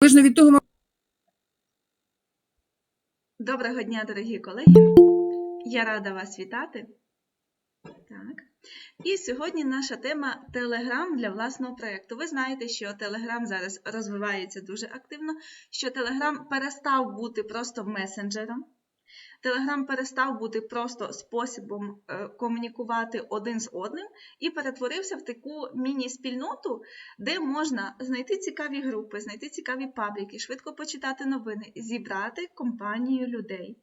залежно від того, Доброго дня, дорогі колеги! Я рада вас вітати. Так. І сьогодні наша тема Телеграм для власного проєкту. Ви знаєте, що Телеграм зараз розвивається дуже активно, що Телеграм перестав бути просто месенджером. Telegram перестав бути просто способом е, комунікувати один з одним і перетворився в таку міні-спільноту, де можна знайти цікаві групи, знайти цікаві пабліки, швидко почитати новини, зібрати компанію людей.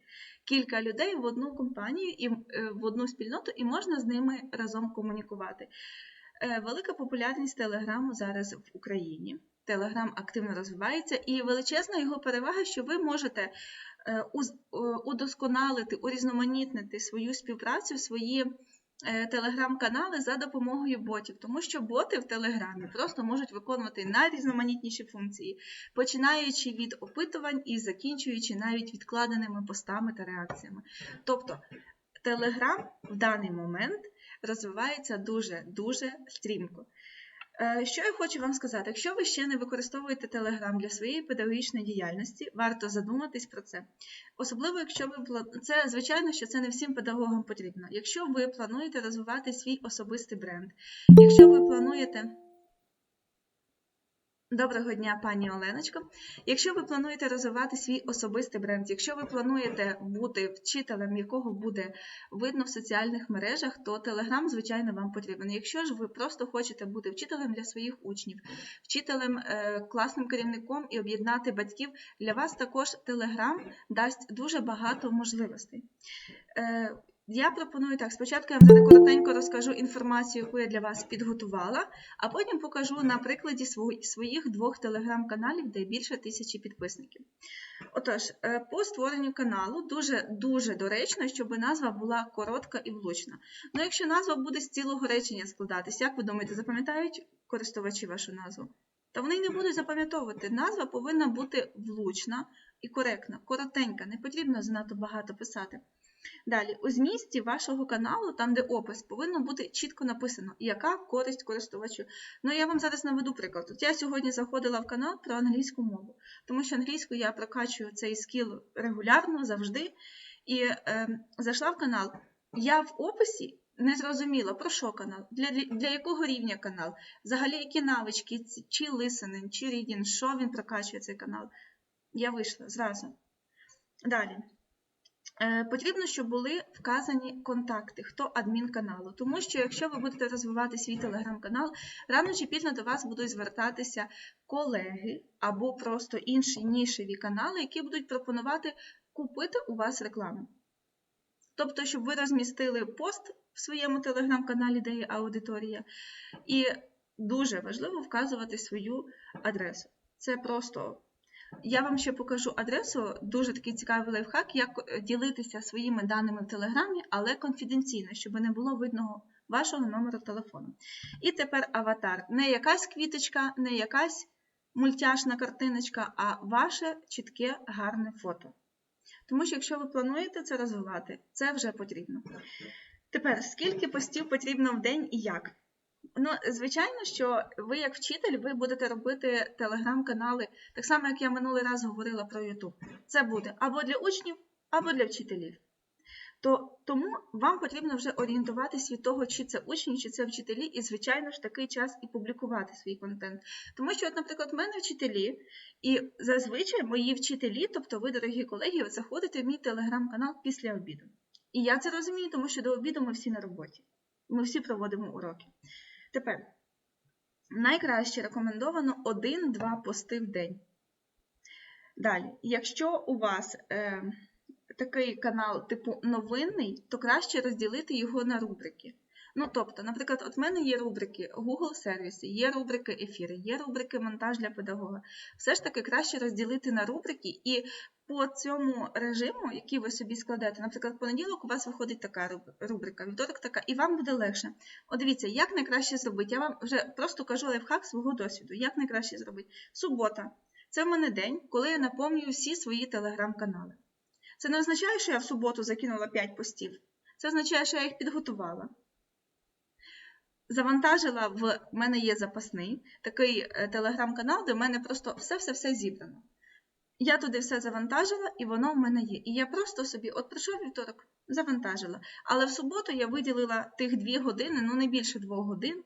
Кілька людей в одну компанію і е, в одну спільноту, і можна з ними разом комунікувати. Е, Велика популярність Телеграму зараз в Україні. Телеграм активно розвивається, і величезна його перевага, що ви можете удосконалити, урізноманітнити свою співпрацю, свої е, телеграм-канали за допомогою ботів, тому що боти в Телеграмі просто можуть виконувати найрізноманітніші функції, починаючи від опитувань і закінчуючи навіть відкладеними постами та реакціями. Тобто Телеграм в даний момент розвивається дуже-дуже стрімко. Е, Що я хочу вам сказати? Якщо ви ще не використовуєте Telegram для своєї педагогічної діяльності, варто задуматись про це. Особливо, якщо ви це, звичайно, що це не всім педагогам потрібно. Якщо ви плануєте розвивати свій особистий бренд, якщо ви плануєте. Доброго дня, пані Оленочко. Якщо ви плануєте розвивати свій особистий бренд, якщо ви плануєте бути вчителем, якого буде видно в соціальних мережах, то Telegram, звичайно, вам потрібен. Якщо ж ви просто хочете бути вчителем для своїх учнів, вчителем, е, класним керівником і об'єднати батьків, для вас також Telegram дасть дуже багато можливостей. Я пропоную так: спочатку я вам зараз коротенько розкажу інформацію, яку я для вас підготувала, а потім покажу на прикладі своїх двох телеграм-каналів, де більше тисячі підписників. Отож, е, по створенню каналу дуже дуже доречно, щоб назва була коротка і влучна. Ну, якщо назва буде з цілого речення складатись, як ви думаєте, запам'ятають користувачі вашу назву? Та вони не будуть запам'ятовувати. Назва повинна бути влучна і коректна, коротенька, не потрібно занадто багато писати. Далі, у змісті вашого каналу, там де опис, повинно бути чітко написано, яка користь користувачу. Ну, я вам зараз наведу приклад. От я сьогодні заходила в канал про англійську мову, тому що англійську я прокачую цей скіл регулярно, завжди. І е, зайшла в канал. Я в описі не зрозуміла, про що канал, для, для якого рівня канал, взагалі які навички, чи listening, чи reading, що він прокачує цей канал. Я вийшла зразу. Далі. Е, Потрібно, щоб були вказані контакти, хто адмін каналу. Тому що якщо ви будете розвивати свій телеграм-канал, рано чи пізно до вас будуть звертатися колеги або просто інші нішеві канали, які будуть пропонувати купити у вас рекламу. Тобто, щоб ви розмістили пост в своєму телеграм-каналі, де є аудиторія, і дуже важливо вказувати свою адресу. Це просто я вам ще покажу адресу, дуже такий цікавий лайфхак, як е, ділитися своїми даними в Телеграмі, але конфіденційно, щоб не було видно вашого номеру телефону. І тепер аватар. Не якась квіточка, не якась мультяшна картиночка, а ваше чітке гарне фото. Тому що якщо ви плануєте це розвивати, це вже потрібно. Тепер, скільки постів потрібно в день і як? Ну, звичайно, що ви, як вчитель, ви будете робити телеграм-канали, так само, як я минулий раз говорила про YouTube. Це буде або для учнів, або для вчителів. То, тому вам потрібно вже орієнтуватись від того, чи це учні, чи це вчителі, і, звичайно ж, такий час і публікувати свій контент. Тому що, от, наприклад, в мене вчителі, і зазвичай мої вчителі, тобто ви, дорогі колеги, заходите в мій телеграм-канал після обіду. І я це розумію, тому що до обіду ми всі на роботі. Ми всі проводимо уроки. Тепер найкраще рекомендовано 1-2 пости в день. Далі, якщо у вас е, такий канал типу новинний, то краще розділити його на рубрики. Ну, тобто, наприклад, от в мене є рубрики Google сервіси, є рубрики ефіри, є рубрики монтаж для педагога. Все ж таки краще розділити на рубрики і по цьому режиму, який ви собі складете, наприклад, понеділок у вас виходить така рубрика, вівторок така, і вам буде легше. От дивіться, як найкраще зробити. Я вам вже просто кажу лайфхак свого досвіду. Як найкраще зробити? Субота. Це в мене день, коли я наповнюю всі свої телеграм-канали. Це не означає, що я в суботу закинула 5 постів. Це означає, що я їх підготувала. Завантажила в мене є запасний такий е, телеграм-канал, де в мене просто все-все-все зібрано. Я туди все завантажила, і воно в мене є. І я просто собі, от прийшов вівторок, завантажила. Але в суботу я виділила тих дві години, ну не більше двох годин.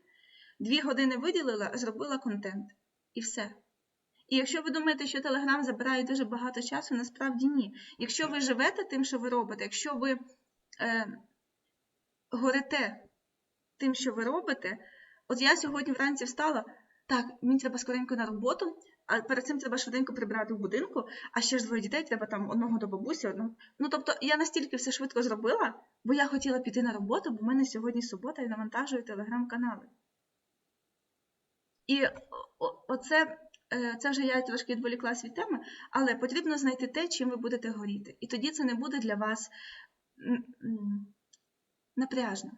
Дві години виділила, зробила контент. І все. І якщо ви думаєте, що Телеграм забирає дуже багато часу, насправді ні. Якщо ви живете тим, що ви робите, якщо ви е, горите тим, що ви робите, от я сьогодні вранці встала, так, мені треба скоренько на роботу, а перед цим треба швиденько прибрати в будинку, а ще ж двоє дітей, треба там одного до бабусі, одного. Ну тобто я настільки все швидко зробила, бо я хотіла піти на роботу, бо в мене сьогодні субота і навантажую телеграм-канали. І оце е, це вже я трошки відволіклась від теми, але потрібно знайти те, чим ви будете горіти. І тоді це не буде для вас напряжно.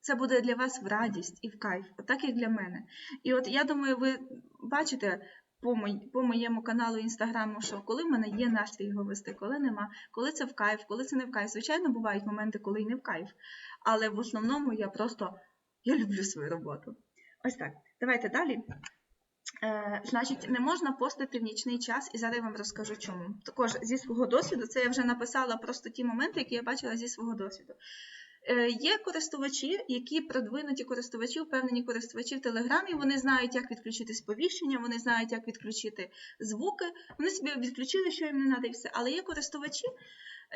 Це буде для вас в радість і в кайф, отак як для мене. І от я думаю, ви бачите по, по моєму каналу інстаграму, що коли в мене є настрій його вести, коли нема, коли це в кайф, коли це не в кайф. Звичайно, бувають моменти, коли й не в кайф. Але в основному я просто я люблю свою роботу. Ось так. Давайте далі. Е, значить, не можна постити в нічний час, і зараз я вам розкажу чому. Також зі свого досвіду, це я вже написала просто ті моменти, які я бачила зі свого досвіду. Е, Є користувачі, які продвинуті користувачі, впевнені користувачі в Телеграмі. Вони знають, як відключити сповіщення, вони знають, як відключити звуки. Вони собі відключили, що їм не треба, і все. Але є користувачі,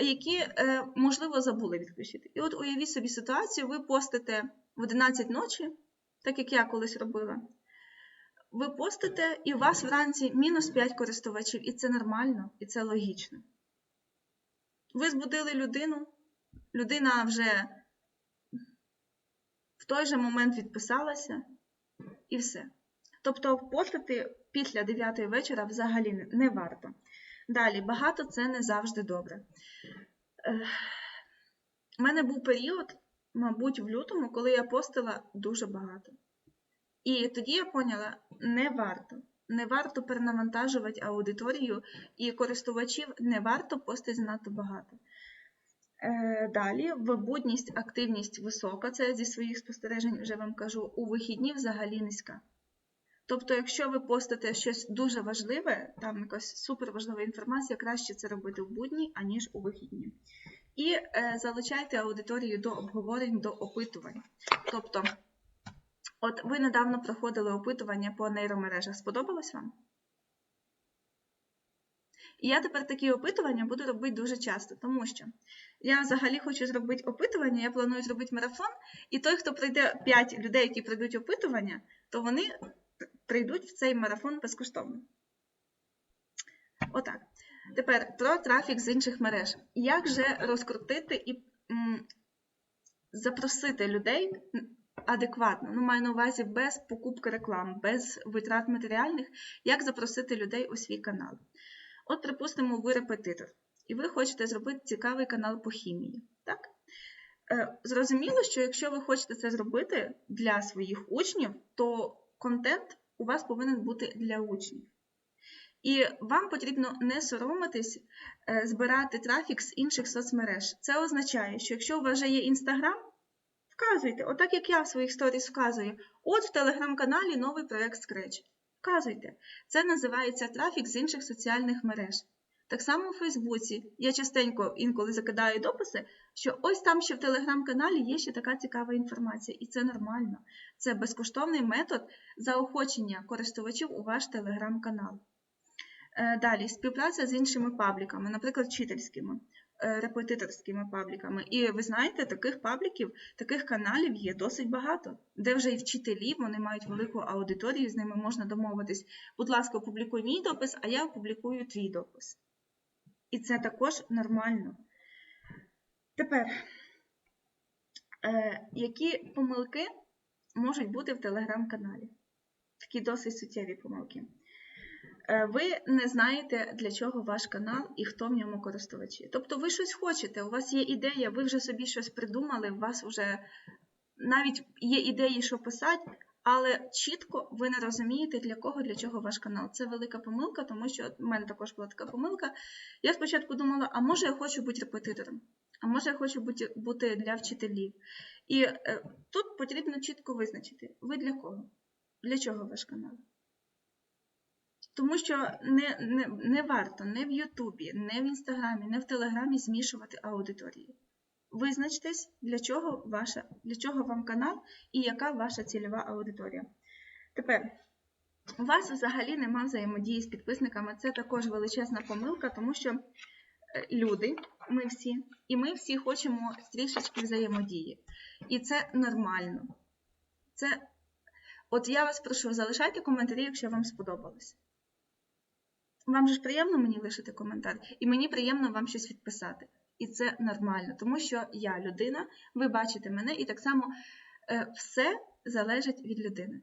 які, е, можливо, забули відключити. І от уявіть собі ситуацію, ви постите в 11 ночі, так як я колись робила. Ви постите, і у вас вранці мінус 5 користувачів, і це нормально, і це логічно. Ви збудили людину, людина вже в той же момент відписалася, і все. Тобто постити після 9 вечора взагалі не варто. Далі, багато це не завжди добре. У мене був період, мабуть, в лютому, коли я постила дуже багато. І тоді я поняла, не варто. Не варто перенавантажувати аудиторію і користувачів не варто постити занадто багато. Е, Далі, вибудність, активність висока, це зі своїх спостережень вже вам кажу, у вихідні взагалі низька. Тобто, якщо ви постите щось дуже важливе, там якась суперважлива інформація, краще це робити в будні, аніж у вихідні. І е, залучайте аудиторію до обговорень, до опитувань. Тобто, от ви недавно проходили опитування по нейромережах. Сподобалось вам? І я тепер такі опитування буду робити дуже часто, тому що я взагалі хочу зробити опитування, я планую зробити марафон, і той, хто прийде 5 людей, які прийдуть опитування, то вони прийдуть в цей марафон безкоштовно. Отак. Тепер про трафік з інших мереж. Як же розкрутити і м, запросити людей адекватно? Ну, маю на увазі без покупки реклам, без витрат матеріальних, як запросити людей у свій канал. От, припустимо, ви репетитор, і ви хочете зробити цікавий канал по хімії. Так? Е, Зрозуміло, що якщо ви хочете це зробити для своїх учнів, то контент у вас повинен бути для учнів. І вам потрібно не соромитись е, збирати трафік з інших соцмереж. Це означає, що якщо у вас вже є Інстаграм, вказуйте, отак як я в своїх сторіс вказую, от в телеграм-каналі новий проєкт Scratch. Вказуйте. Це називається трафік з інших соціальних мереж. Так само у Фейсбуці я частенько інколи закидаю дописи, що ось там ще в телеграм-каналі є ще така цікава інформація, і це нормально. Це безкоштовний метод заохочення користувачів у ваш телеграм-канал. Е, Далі співпраця з іншими пабліками, наприклад, вчительськими, репетиторськими пабліками. І ви знаєте, таких пабліків, таких каналів є досить багато, де вже і вчителі вони мають велику аудиторію, з ними можна домовитись. Будь ласка, опублікуй мій допис, а я опублікую твій допис. І це також нормально. Тепер, е, які помилки можуть бути в телеграм-каналі? Такі досить суттєві помилки. Е, Ви не знаєте, для чого ваш канал і хто в ньому користувачі. Тобто ви щось хочете, у вас є ідея, ви вже собі щось придумали, у вас вже навіть є ідеї, що писати, але чітко ви не розумієте, для кого, для чого ваш канал. Це велика помилка, тому що в мене також була така помилка. Я спочатку думала, а може я хочу бути репетитором. а може я хочу бути, для вчителів. І е, тут потрібно чітко визначити, ви для кого? Для чого ваш канал? Тому що не, не, не варто не в Ютубі, не в Інстаграмі, не в Телеграмі змішувати аудиторії. Визначтесь, для чого, ваша, для чого вам канал і яка ваша цільова аудиторія. Тепер, у вас взагалі нема взаємодії з підписниками. Це також величезна помилка, тому що е, люди, ми всі, і ми всі хочемо трішечки взаємодії. І це нормально. Це, от я вас прошу, залишайте коментарі, якщо вам сподобалось. Вам же ж приємно мені лишити коментар, і мені приємно вам щось відписати. І це нормально, тому що я людина, ви бачите мене, і так само е, все залежить від людини.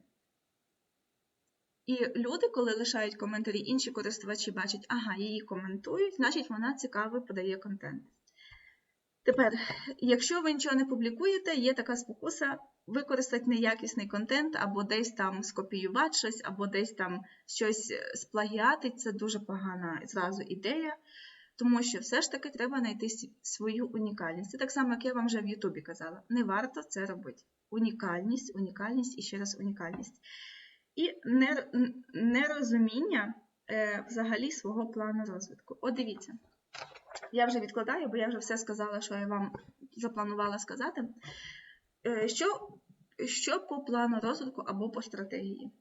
І люди, коли лишають коментарі, інші користувачі бачать, ага, її коментують, значить вона цікаво подає контент. Тепер, якщо ви нічого не публікуєте, є така спокуса використати неякісний контент, або десь там скопіювати щось, або десь там щось сплагіатить. Це дуже погана зразу ідея, тому що все ж таки треба знайти свою унікальність. Це так само, як я вам вже в Ютубі казала. Не варто це робити. Унікальність, унікальність і ще раз унікальність. І нерозуміння е, взагалі свого плану розвитку. От дивіться. Я вже відкладаю, бо я вже все сказала, що я вам запланувала сказати. Е, що що по плану розвитку або по стратегії?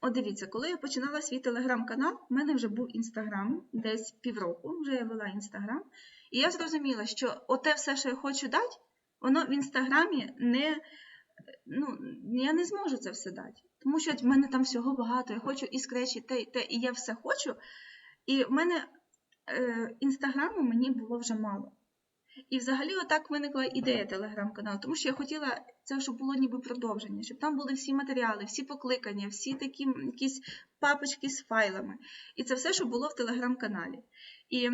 От дивіться, коли я починала свій телеграм-канал, в мене вже був інстаграм, десь півроку, вже я вела інстаграм. І я зрозуміла, що оте все, що я хочу дати, воно в інстаграмі не. Ну, я не зможу це все дати. Тому що в мене там всього багато, я хочу і скречі, те, і те, і я все хочу. І в мене Е, інстаграму мені було вже мало. І взагалі отак виникла ідея телеграм-каналу, тому що я хотіла це, щоб було ніби продовження, щоб там були всі матеріали, всі покликання, всі такі якісь папочки з файлами. І це все, що було в телеграм-каналі. І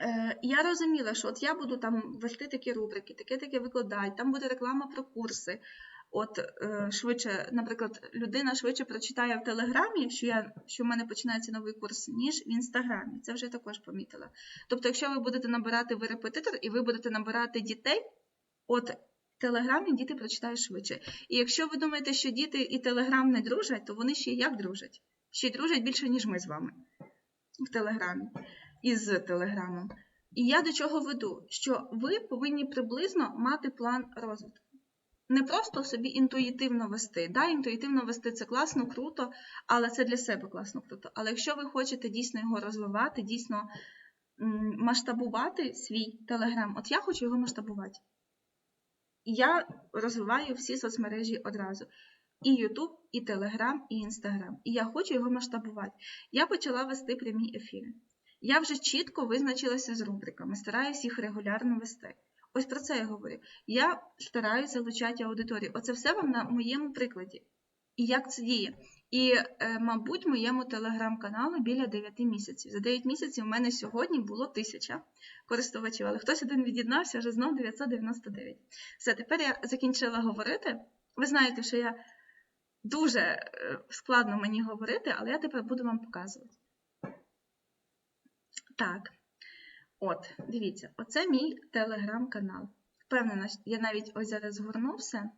е, я розуміла, що от я буду там вести такі рубрики, таке-таке викладати, там буде реклама про курси. От е, швидше, наприклад, людина швидше прочитає в Телеграмі, що я що в мене починається новий курс, ніж в інстаграмі. Це вже також помітила. Тобто, якщо ви будете набирати ви репетитор і ви будете набирати дітей, от Телеграмі діти прочитають швидше. І якщо ви думаєте, що діти і Телеграм не дружать, то вони ще як дружать? Ще й дружать більше, ніж ми з вами в Телеграмі із Телеграмом. І я до чого веду? Що ви повинні приблизно мати план розвитку не просто собі інтуїтивно вести. Да, Інтуїтивно вести це класно, круто, але це для себе класно, круто. Але якщо ви хочете дійсно його розвивати, дійсно масштабувати свій телеграм, от я хочу його масштабувати. Я розвиваю всі соцмережі одразу. І YouTube, і Telegram, і Instagram. І я хочу його масштабувати. Я почала вести прямі ефіри. Я вже чітко визначилася з рубриками, стараюся їх регулярно вести. Ось про це я говорю. Я стараюся залучати аудиторію. Оце все вам на моєму прикладі. І як це діє? І, е, мабуть, моєму телеграм-каналу біля 9 місяців. За 9 місяців у мене сьогодні було 1000 користувачів, але хтось один від'єднався вже знов 999. Все, тепер я закінчила говорити. Ви знаєте, що я дуже е, складно мені говорити, але я тепер буду вам показувати. Так. От, дивіться, оце мій телеграм-канал. Впевнена, я навіть ось зараз згорнувся.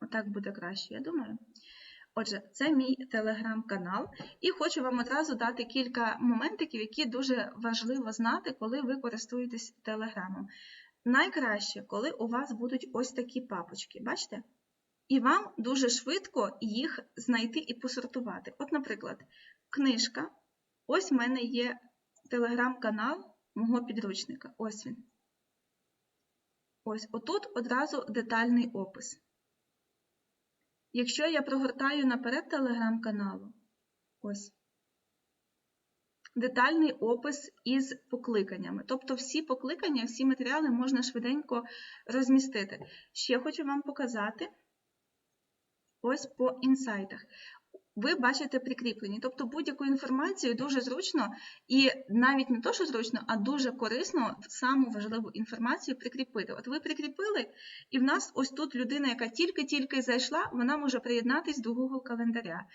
Отак буде краще, я думаю. Отже, це мій телеграм-канал, і хочу вам одразу дати кілька моментиків, які дуже важливо знати, коли ви користуєтесь телеграмом. Найкраще, коли у вас будуть ось такі папочки, бачите? І вам дуже швидко їх знайти і посортувати. От, наприклад, книжка. Ось в мене є телеграм-канал мого підручника. Ось він. Ось отут одразу детальний опис. Якщо я прогортаю наперед телеграм-каналу, ось детальний опис із покликаннями. Тобто всі покликання, всі матеріали можна швиденько розмістити. Ще хочу вам показати ось по інсайтах ви бачите прикріплені. Тобто будь-яку інформацію дуже зручно і навіть не то, що зручно, а дуже корисно саму важливу інформацію прикріпити. От ви прикріпили, і в нас ось тут людина, яка тільки-тільки зайшла, вона може приєднатись до Google календаря,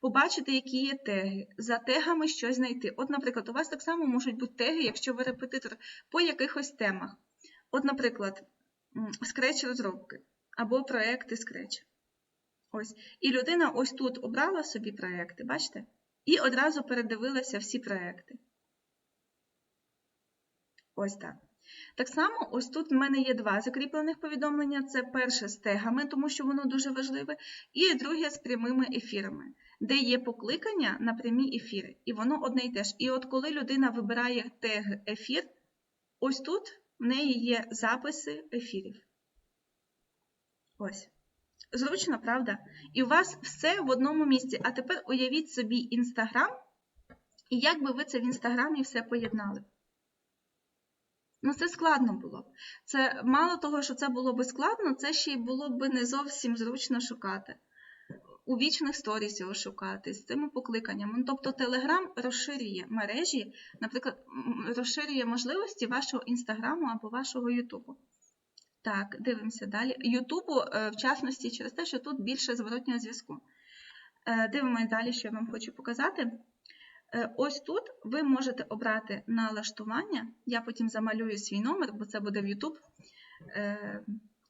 побачити, які є теги, за тегами щось знайти. От, наприклад, у вас так само можуть бути теги, якщо ви репетитор по якихось темах. От, наприклад, Scratch розробки або проекти Scratch. Ось. І людина ось тут обрала собі проекти, бачите? І одразу передивилася всі проекти. Ось так. Так само, ось тут в мене є два закріплених повідомлення. Це перше з тегами, тому що воно дуже важливе, і друге з прямими ефірами, де є покликання на прямі ефіри. І воно одне і те ж. І от коли людина вибирає тег ефір, ось тут в неї є записи ефірів. Ось. Зручно, правда? І у вас все в одному місці. А тепер уявіть собі Інстаграм, і як би ви це в Інстаграмі все поєднали. Ну, це складно було б. Це мало того, що це було би складно, це ще й було б не зовсім зручно шукати. У вічних сторіс його шукати з цими покликаннями. Ну, тобто Телеграм розширює мережі, наприклад, розширює можливості вашого інстаграму або вашого Ютубу. Так, дивимося далі. Ютубу, е, в частності, через те, що тут більше зворотнього зв'язку. Е, дивимося далі, що я вам хочу показати. Е, ось тут ви можете обрати налаштування. Я потім замалюю свій номер, бо це буде в YouTube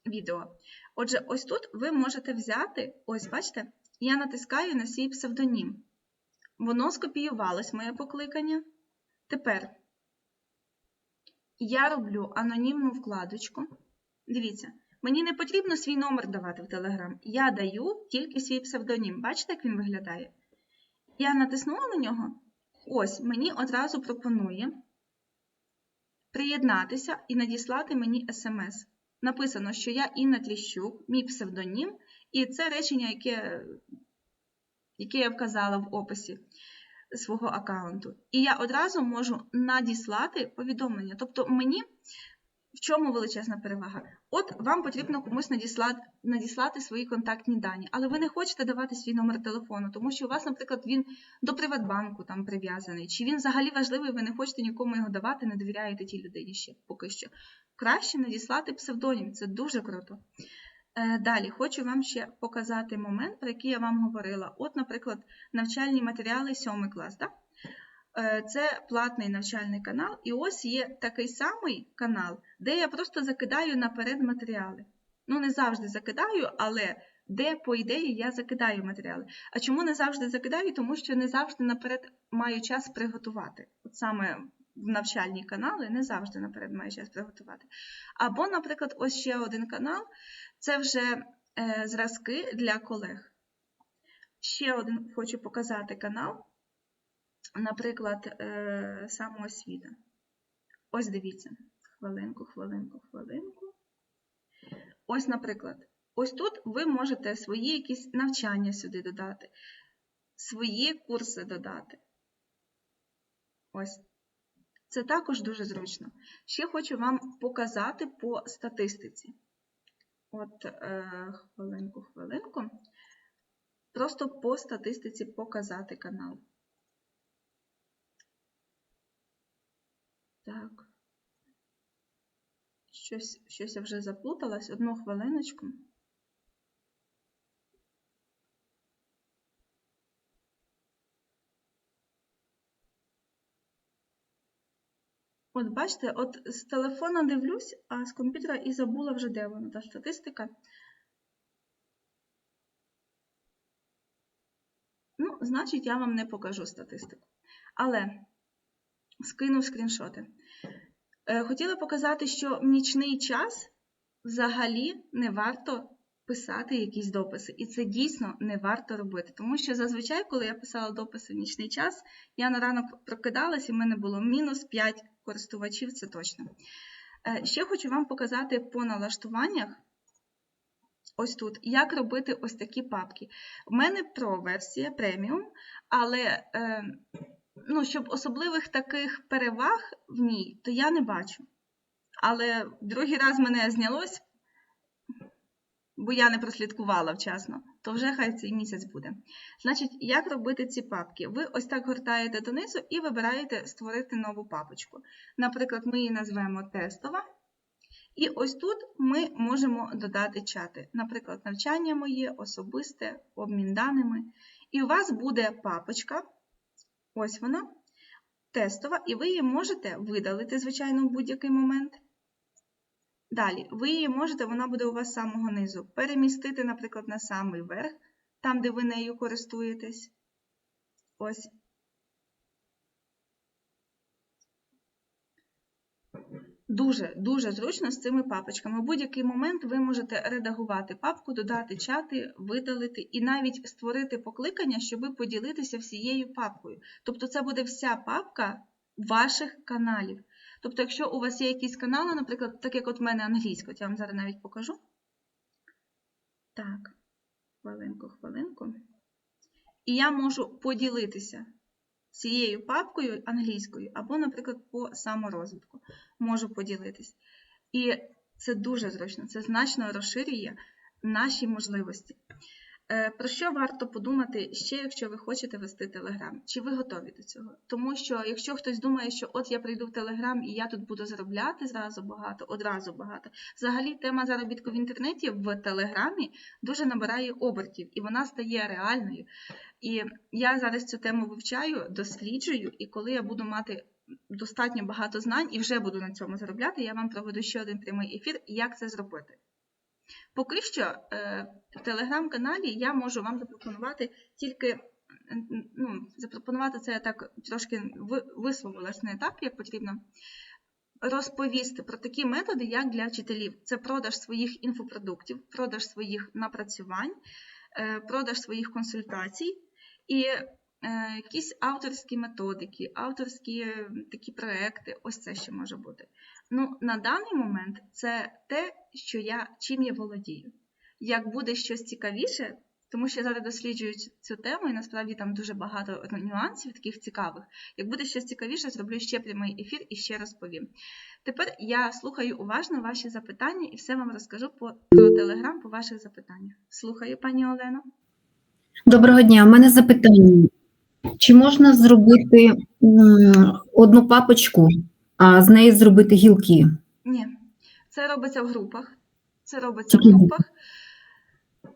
відео. Отже, ось тут ви можете взяти, ось бачите, я натискаю на свій псевдонім. Воно скопіювалось, моє покликання. Тепер я роблю анонімну вкладочку. Дивіться, мені не потрібно свій номер давати в Telegram. Я даю тільки свій псевдонім. Бачите, як він виглядає? Я натиснула на нього. Ось, мені одразу пропонує приєднатися і надіслати мені смс. Написано, що я Інна Тліщук, мій псевдонім, і це речення, яке, яке я вказала в описі свого аккаунту. І я одразу можу надіслати повідомлення. Тобто мені в чому величезна перевага? От вам потрібно комусь надіслати надіслати свої контактні дані, але ви не хочете давати свій номер телефону, тому що у вас, наприклад, він до Приватбанку там прив'язаний, чи він взагалі важливий, ви не хочете нікому його давати, не довіряєте тій людині ще поки що. Краще надіслати псевдонім, це дуже круто. Е, далі хочу вам ще показати момент, про який я вам говорила. От, наприклад, навчальні матеріали 7 клас. Так? Е, це платний навчальний канал, і ось є такий самий канал, де я просто закидаю наперед матеріали. Ну, не завжди закидаю, але де, по ідеї, я закидаю матеріали. А чому не завжди закидаю? Тому що не завжди наперед маю час приготувати. От саме в навчальні канали не завжди наперед маю час приготувати. Або, наприклад, ось ще один канал це вже е, зразки для колег. Ще один хочу показати канал наприклад, е, самоосвіта. Ось дивіться, хвилинку, хвилинку, хвилинку. Ось, наприклад, ось тут ви можете свої якісь навчання сюди додати, свої курси додати. Ось. Це також дуже зручно. Ще хочу вам показати по статистиці. От, е, хвилинку, хвилинку. Просто по статистиці показати канал. Так. Щось, щось я вже заплуталась. Одну хвилиночку. От бачите, от з телефона дивлюсь, а з комп'ютера і забула вже, де вона та статистика. Ну, значить, я вам не покажу статистику. Але скинув скріншоти. Е, хотіла показати, що в нічний час взагалі не варто писати якісь дописи. І це дійсно не варто робити. Тому що зазвичай, коли я писала дописи в нічний час, я на ранок прокидалась і в мене було мінус 5 користувачів, це точно. Е, ще хочу вам показати по налаштуваннях. Ось тут, як робити ось такі папки. У мене про версія преміум, але е, ну, щоб особливих таких переваг в ній, то я не бачу. Але другий раз мене знялось, бо я не прослідкувала вчасно, то вже хай цей місяць буде. Значить, як робити ці папки? Ви ось так гортаєте донизу і вибираєте створити нову папочку. Наприклад, ми її назвемо тестова. І ось тут ми можемо додати чати. Наприклад, навчання моє, особисте, обмін даними. І у вас буде папочка. Ось вона, тестова, і ви її можете видалити, звичайно, в будь-який момент. Далі, ви її можете, вона буде у вас з самого низу, перемістити, наприклад, на самий верх, там, де ви нею користуєтесь. Ось. Дуже, дуже зручно з цими папочками. У будь-який момент ви можете редагувати папку, додати чати, видалити і навіть створити покликання, щоб поділитися всією папкою. Тобто це буде вся папка ваших каналів. Тобто, якщо у вас є якісь канали, наприклад, так як от в мене англійська, я вам зараз навіть покажу. Так, хвилинку, хвилинку. І я можу поділитися цією папкою англійською, або, наприклад, по саморозвитку можу поділитись. І це дуже зручно, це значно розширює наші можливості. Е, Про що варто подумати ще, якщо ви хочете вести Телеграм? Чи ви готові до цього? Тому що якщо хтось думає, що от я прийду в Телеграм і я тут буду заробляти зразу багато, одразу багато. Взагалі, тема заробітку в інтернеті в Телеграмі дуже набирає обертів, і вона стає реальною. І я зараз цю тему вивчаю, досліджую, і коли я буду мати достатньо багато знань і вже буду на цьому заробляти, я вам проведу ще один прямий ефір, як це зробити. Поки що е, в телеграм-каналі я можу вам запропонувати тільки ну, запропонувати це так трошки ви- висловилась не так, як потрібно. Розповісти про такі методи, як для вчителів. Це продаж своїх інфопродуктів, продаж своїх напрацювань, е, продаж своїх консультацій і е, якісь авторські методики, авторські такі проекти. Ось це ще може бути. Ну, на даний момент це те, що я чим я володію. Як буде щось цікавіше, тому що я зараз досліджую цю тему, і насправді там дуже багато нюансів таких цікавих. Як буде щось цікавіше, зроблю ще прямий ефір і ще розповім. Тепер я слухаю уважно ваші запитання і все вам розкажу по, про телеграм по ваших запитаннях. Слухаю, пані Олено. Доброго дня. У мене запитання. Чи можна зробити одну папочку, а з неї зробити гілки? Ні, це робиться в групах. Це робиться в групах.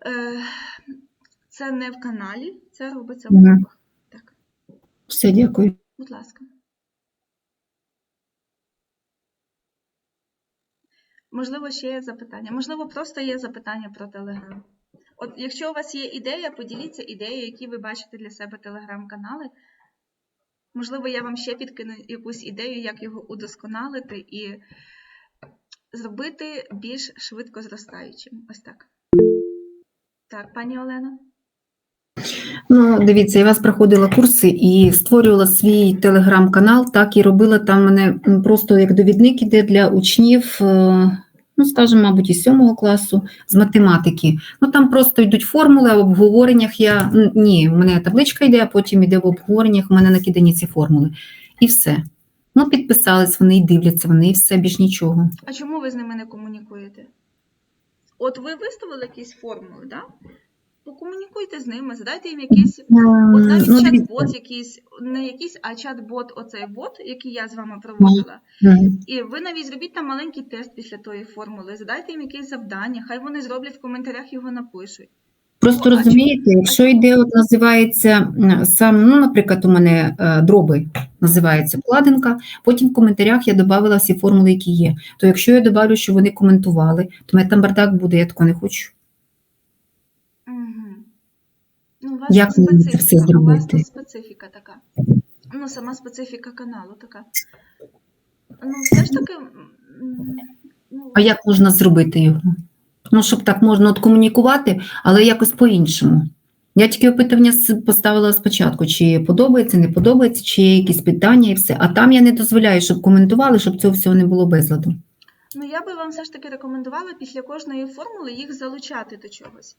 Е, Це не в каналі, це робиться в групах. Так, Все, дякую. будь ласка. Можливо, ще є запитання. Можливо, просто є запитання про Телеграм. От якщо у вас є ідея, поділіться ідеєю, які ви бачите для себе телеграм-канали. Можливо, я вам ще підкину якусь ідею, як його удосконалити і зробити більш швидко зростаючим. Ось так. Так, пані Олено. Ну, дивіться, я вас проходила курси і створювала свій телеграм-канал, так і робила там мене просто як довідник іде для учнів, е, ну, скажімо, мабуть, із сьомого класу з математики. Ну там просто йдуть формули, а в обговореннях я ні, у мене табличка йде, а потім йде в обговореннях, у мене накидані ці формули. І все. Ну, підписались вони і дивляться вони, і все, більш нічого. А чому ви з ними не комунікуєте? От ви виставили якісь формули, да? Покомунікуйте з ними, задайте їм якийсь От навіть Ну, чат-бот якийсь, не якийсь, а чат-бот, оцей бот, який я з вами проводила. І ви навіть зробіть там маленький тест після тої формули, задайте їм якесь завдання, хай вони зроблять в коментарях його напишуть. Просто Ну, а розумієте, якщо йде, от називається сам, ну, наприклад, у мене е, дроби називається вкладинка, потім в коментарях я додавала всі формули, які є. То якщо я додавлю, що вони коментували, то мене там бардак буде, я такого не хочу. Угу. Ну, у вас Як мені це все специфіка, у вас зробити? специфіка така. Ну, сама специфіка каналу така. Ну, все ж таки. Ну, А як можна зробити його? Ну, щоб так можна от комунікувати, але якось по-іншому. Я тільки опитування поставила спочатку, чи подобається, не подобається, чи є якісь питання і все. А там я не дозволяю, щоб коментували, щоб цього всього не було безладу. Ну, я би вам все ж таки рекомендувала після кожної формули їх залучати до чогось.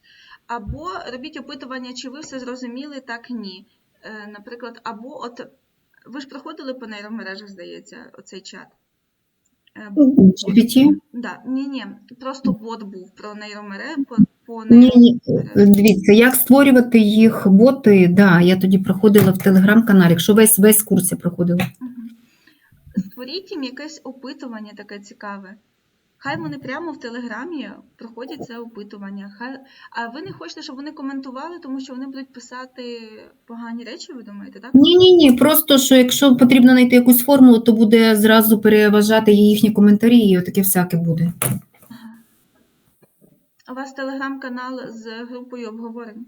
Або робіть опитування, чи ви все зрозуміли, так ні. Е, наприклад, або от ви ж проходили по нейромережах, здається, оцей чат. Е, GPT? да, ні, ні, просто бот був про нейромере, по, по Ні, ні, дивіться, як створювати їх боти, да, я тоді проходила в телеграм-каналі, якщо весь весь курс я проходила. Мгм. Створіть їм якесь опитування таке цікаве. Хай вони прямо в Телеграмі проходять це опитування. Хай... А ви не хочете, щоб вони коментували, тому що вони будуть писати погані речі, ви думаєте, так? Ні, ні, ні. Просто що якщо потрібно знайти якусь формулу, то буде зразу переважати їхні коментарі, і таке всяке буде. У вас телеграм-канал з групою обговорень?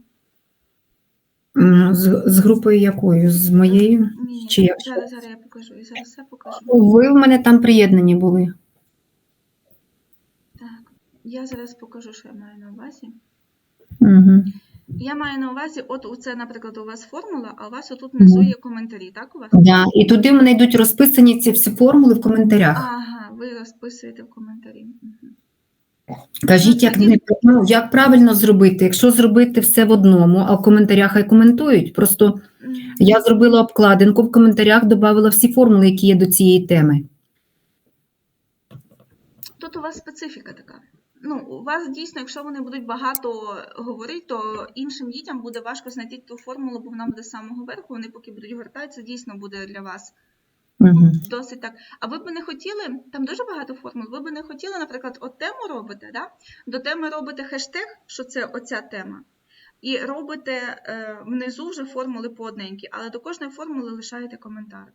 З, з групою якою? З моєю? Ні, Чи як? зараз, зараз я покажу. Я зараз все покажу. Ви в мене там приєднані були. Так, я зараз покажу, що я маю на увазі. Угу. Я маю на увазі, от це, наприклад, у вас формула, а у вас отут внизу є коментарі, так у вас? Да. І туди в мене йдуть розписані ці всі формули в коментарях. Ага, ви розписуєте в коментарі. Мгм. Кажіть, як, не, ну, як правильно зробити, якщо зробити все в одному, а в коментарях хай коментують. Просто я зробила обкладинку, в коментарях додавала всі формули, які є до цієї теми. Тут у вас специфіка така. Ну, у вас дійсно, якщо вони будуть багато говорити, то іншим дітям буде важко знайти ту формулу, бо вона буде з самого верху. Вони поки будуть гортати, це дійсно буде для вас Угу. досить так. А ви б не хотіли, там дуже багато формул, ви б не хотіли, наприклад, от тему робите, да? до теми робите хештег, що це оця тема, і робите е, внизу вже формули по але до кожної формули лишаєте коментар.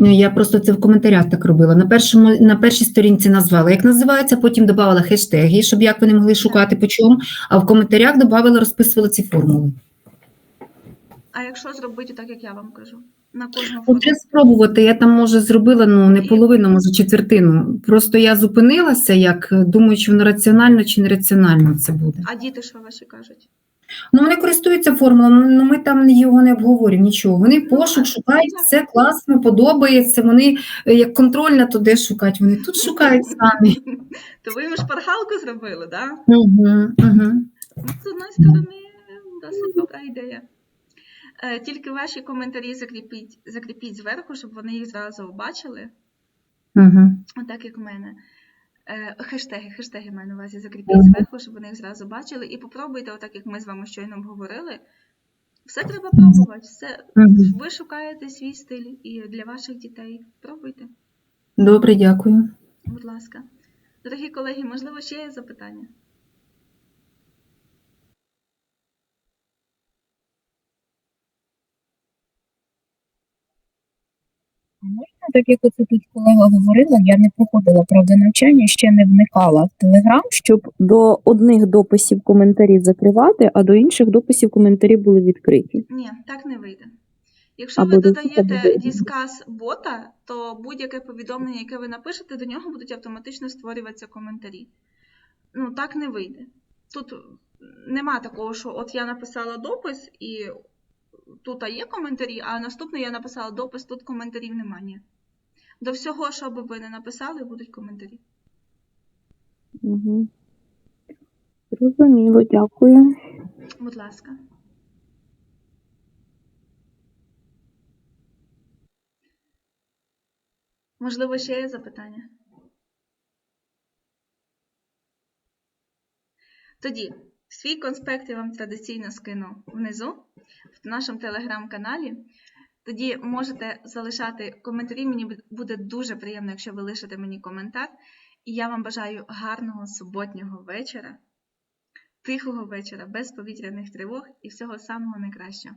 Я просто це в коментарях так робила. На першому на першій сторінці назвала, як називається, потім додавала хештеги, щоб як вони могли шукати по чому, а в коментарях додавала, розписувала ці формули. А якщо зробити так, як я вам кажу, на кожну треба спробувати. Я там може зробила ну не половину, може четвертину. Просто я зупинилася, як думаю, чи воно раціонально чи нераціонально це буде. А діти що ваші кажуть? Ну вони користуються формулами, ну ми там його не обговорюємо, нічого. Вони Ну, пошук шукають, все класно, подобається. Вони е, як контрольна, то де шукають. Вони тут шукають самі. То ви їм шпаргалку зробили, так? Угу, угу. Ну, з одної сторони, досить добра ідея. Е, Тільки ваші коментарі закріпіть, закріпіть зверху, щоб вони їх зразу бачили, Угу. отак як в мене. Е, Хештеги, хештеги маю на увазі, закріпіть зверху, щоб вони їх зразу бачили. І попробуйте, отак як ми з вами щойно обговорили. Все треба пробувати. Все. Угу. Ви шукаєте свій стиль і для ваших дітей. Пробуйте, Добре, дякую. будь ласка. Дорогі колеги, можливо, ще є запитання? Так як оце тут колега говорила, я не проходила правда навчання, ще не вникала в Телеграм, щоб до одних дописів коментарів закривати, а до інших дописів коментарі були відкриті. Ні, так не вийде. Якщо Або ви додаєте буде. дісказ бота, то будь-яке повідомлення, яке ви напишете, до нього будуть автоматично створюватися коментарі. Ну, так не вийде. Тут нема такого, що от я написала допис і тут є коментарі, а наступний я написала допис, тут коментарів немає. До всього, що би ви не написали, будуть коментарі. Угу. Зрозуміло, дякую. Будь ласка. Можливо, ще є запитання? Тоді свій конспект я вам традиційно скину внизу в нашому телеграм-каналі. Тоді можете залишати коментарі. Мені буде дуже приємно, якщо ви лишите мені коментар. І я вам бажаю гарного суботнього вечора, тихого вечора, без повітряних тривог і всього самого найкращого.